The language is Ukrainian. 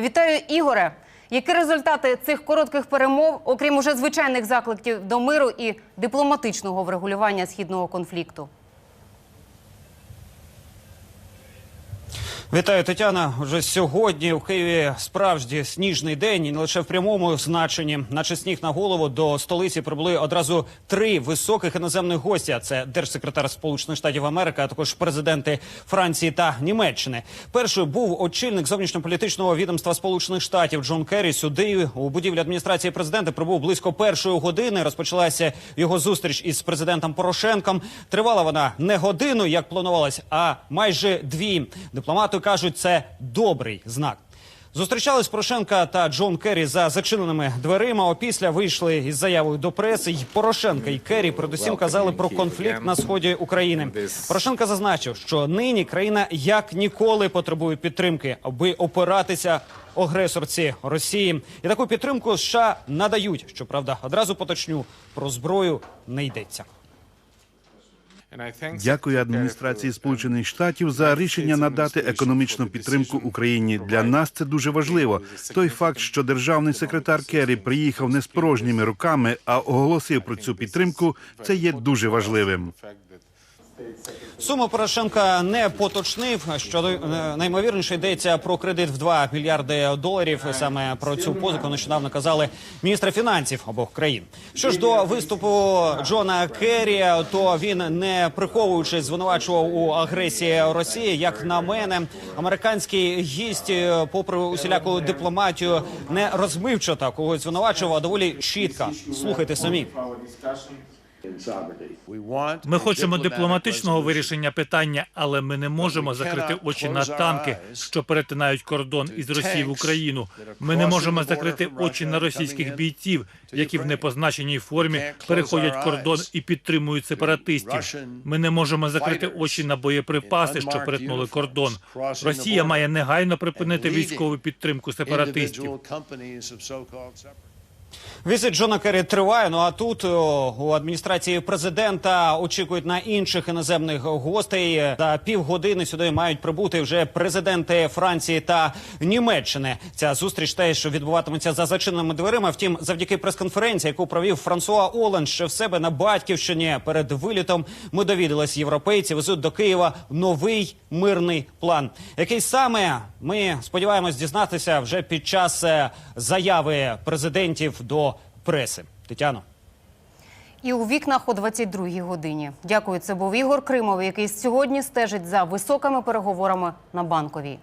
Вітаю, Ігоре. Які результати цих коротких перемов, окрім уже звичайних закликів до миру і дипломатичного врегулювання східного конфлікту? Вітаю, Тетяна. Вже сьогодні у Києві справжній сніжний день, і не лише в прямому значенні. Наче сніг на голову до столиці прибули одразу три високих іноземних гостя. Це держсекретар Сполучених Штатів Америки, а також президенти Франції та Німеччини. Першою був очільник зовнішньополітичного відомства Сполучених Штатів Джон Керрі. Сюди у будівлі адміністрації президента прибув близько першої години. Розпочалася його зустріч із президентом Порошенком. Тривала вона не годину, як планувалось, а майже дві. Дипломати кажуть, це добрий знак. Зустрічались Порошенка та Джон Керрі за зачиненими дверима. Опісля вийшли із заявою до преси. І Порошенка і Керрі передусім казали про конфлікт на сході України. Порошенко зазначив, що нині країна як ніколи потребує підтримки, аби опиратися агресорці Росії. І таку підтримку США надають. Щоправда, одразу поточню про зброю не йдеться. Дякую адміністрації Сполучених Штатів за рішення надати економічну підтримку Україні. Для нас це дуже важливо. Той факт, що державний секретар Керрі приїхав не з порожніми руками, а оголосив про цю підтримку, це є дуже важливим. Суму Порошенка не поточнив. Що е, наймовірніше йдеться про кредит в 2 мільярди доларів. Саме про цю позику нещодавно казали міністра фінансів обох країн. Що ж до виступу Джона Керрі, то він не приховуючи звинувачував у агресії Росії. Як на мене, американський гість, е, попри усіляку дипломатію, не розмивчато когось звинувачував, а доволі чітко. Слухайте самі. Ми хочемо дипломатичного вирішення питання, але ми не можемо закрити очі на танки, що перетинають кордон із Росії в Україну. Ми не можемо закрити очі на російських бійців, які в непозначеній формі переходять кордон і підтримують сепаратистів. Ми не можемо закрити очі на боєприпаси, що перетнули кордон. Росія має негайно припинити військову підтримку сепаратистів. Візит Джона Керрі триває. Ну а тут у адміністрації президента очікують на інших іноземних гостей. За півгодини сюди мають прибути вже президенти Франції та Німеччини. Ця зустріч теж відбуватиметься за зачиненими дверима. Втім, завдяки прес-конференції, яку провів Франсуа Оланд, ще в себе на батьківщині перед вилітом, ми довідалися, європейці везуть до Києва новий мирний план. Який саме ми сподіваємось дізнатися вже під час е, заяви президентів до преси. Тетяно. І у вікнах о 22-й годині. Дякую. Це був Ігор Кримов, який сьогодні стежить за високими переговорами на банковій.